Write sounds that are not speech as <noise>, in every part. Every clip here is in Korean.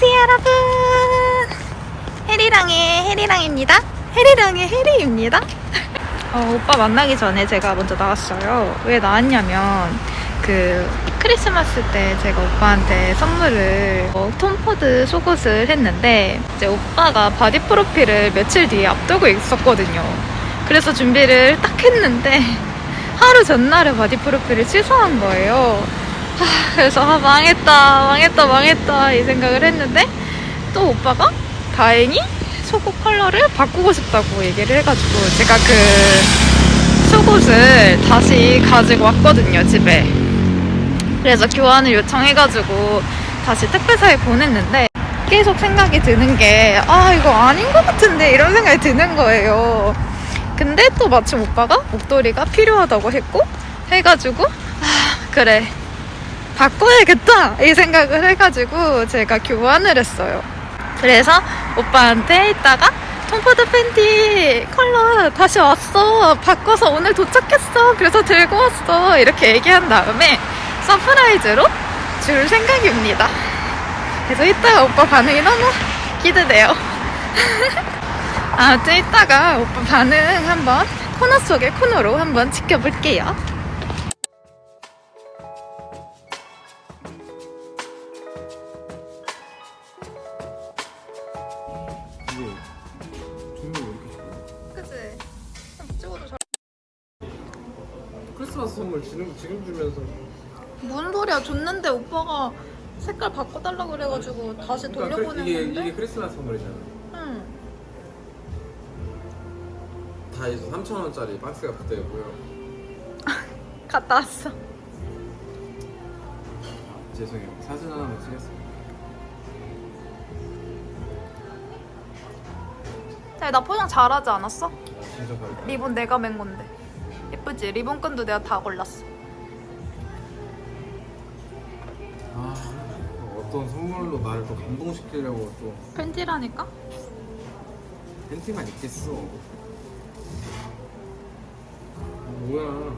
안녕하세요 여러분. 해리랑의 해리랑입니다. 해리랑의 해리입니다. <laughs> 어, 오빠 만나기 전에 제가 먼저 나왔어요. 왜 나왔냐면 그 크리스마스 때 제가 오빠한테 선물을 어, 톰포드 속옷을 했는데 이제 오빠가 바디 프로필을 며칠 뒤에 앞두고 있었거든요. 그래서 준비를 딱 했는데 <laughs> 하루 전날에 바디 프로필을 취소한 거예요 하, <laughs> 그래서 아, 망했다 망했다 망했다 이 생각을 했는데 또 오빠가 다행히 속옷 컬러를 바꾸고 싶다고 얘기를 해가지고 제가 그 속옷을 다시 가지고 왔거든요 집에. 그래서 교환을 요청해가지고 다시 택배사에 보냈는데 계속 생각이 드는 게 아 이거 아닌 것 같은데 이런 생각이 드는 거예요. 근데 또 마침 오빠가 목도리가 필요하다고 했고 해가지고 아 그래 바꿔야겠다 이 생각을 해가지고 제가 교환을 했어요. 그래서 오빠한테 이따가 톰포드 팬티 컬러 다시 왔어 바꿔서 오늘 도착했어 그래서 들고 왔어 이렇게 얘기한 다음에 서프라이즈로 줄 생각입니다. 그래서 이따가 오빠 반응이 너무 기대돼요. <laughs> 아무튼 이따가 오빠 반응 한번 코너 속의 코너로 한번 지켜볼게요. 크리스마스 선물 지금, 지금 주면서. 뭔 소리야. 줬는데 오빠가 색깔 바꿔달라고 그래가지고 다시 그러니까 크리- 이게, 이게 크리스마스 선물이잖아. 응. 다 해서 3,000원짜리 박스가 붙어 있고요. <laughs> 갔다 왔어. 죄송해요. 사진 하나만 찍겠습니다. 야, 나 포장 잘하지 않았어? 진짜 가볍다 리본 내가 맨 건데 예쁘지? 리본 끈도 내가 다 골랐어 아 어떤 선물로 나를 또 감동시키려고 또 팬티라니까? 팬티만 입겠어 뭐야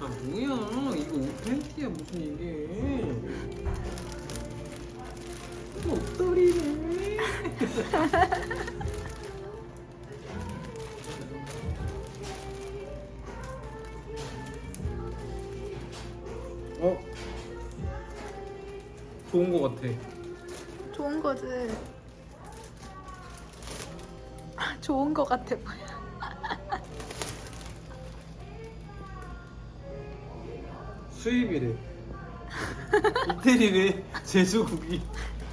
아 뭐야? 이거 옷 팬티야 무슨 이게? 목도리네 <laughs> 좋은 거 같아. 좋은 거지. 좋은 거 같아. 뭐야 수입이래. 이태리래 제주국이.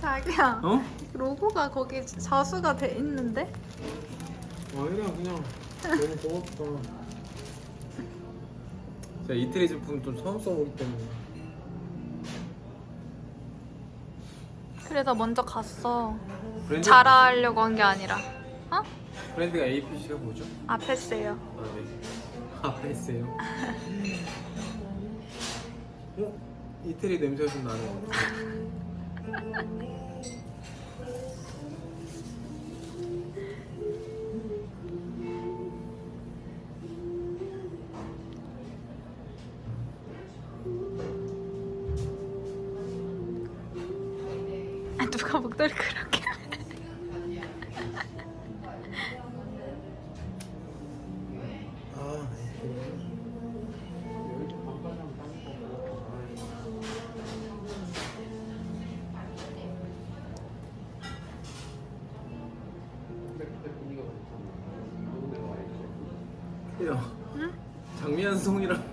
자기야 어? 로고가 거기 자수가 돼 있는데? 아니야 그냥 너무 고맙다. 제가 이태리 제품 좀 처음 써보기 때문에 그래서 먼저 갔어 브랜드, 자라하려고 한 게 아니라 어? 브랜드가 APC가 뭐죠? 아페스요 아 네 아페스요 어? 이태리 냄새가 좀 나는 것 같아 아, 목도리 그렇게. 아야 응? 장미한송이랑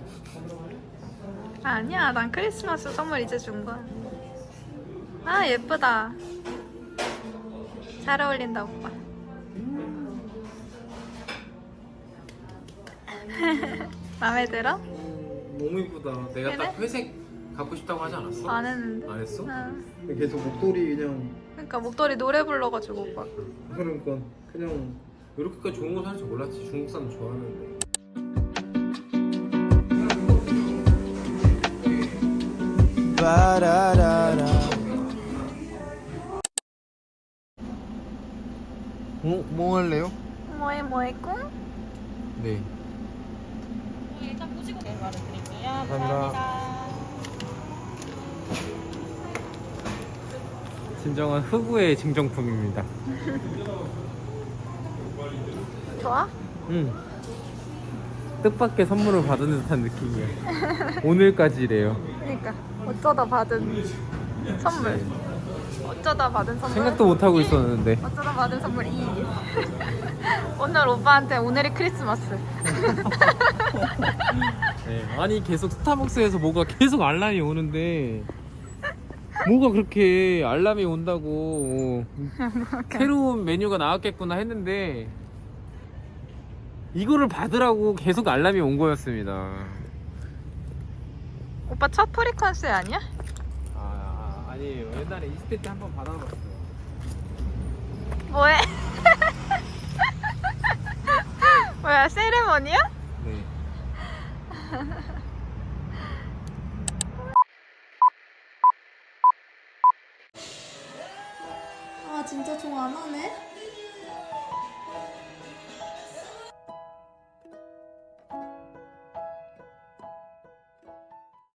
아니야 난 크리스마스 선물 이제 준 거야. 아 예쁘다 잘 어울린다 오빠 <laughs> 마음에 들어? 음, 너무 이쁘다. 내가 그래? 딱 회색 갖고 싶다고 하지 않았어? 안 했는데. 안 했어? 응. 계속 목도리 그냥 그러니까 목도리 노래 불러가지고 오빠. 그러니까 그냥 이렇게까지 좋은 거 사는 줄 몰랐지. 중국 사람 좋아하는데. 어? 뭐 할래요? 뭐해 뭐해 꿈? 네. 일단 보시고 내일 말해드릴게요. 감사합니다. 진정한 흑우의 증정품입니다. <laughs> 좋아? 응. 뜻밖의 선물을 받은 듯한 느낌이야. 오늘까지래요. 그러니까 어쩌다 받은 선물. 어쩌다 받은 선물. 생각도 못 하고 있었는데. 어쩌다 받은 선물 2. <laughs> 오늘 오빠한테 오늘이 크리스마스. <laughs> 네, 아니 계속 스타벅스에서 뭐가 계속 알람이 오는데 뭐가 그렇게 알람이 온다고 <laughs> 새로운 메뉴가 나왔겠구나 했는데 이거를 받으라고 계속 알람이 온 거였습니다. 오빠 첫 프리퀀스 아니야? 아 아니에요. 옛날에 이스테 때 한번 받아봤어요. 뭐해? <laughs> 뭐야 세레머니야? 네. 아 진짜 종 안 하네?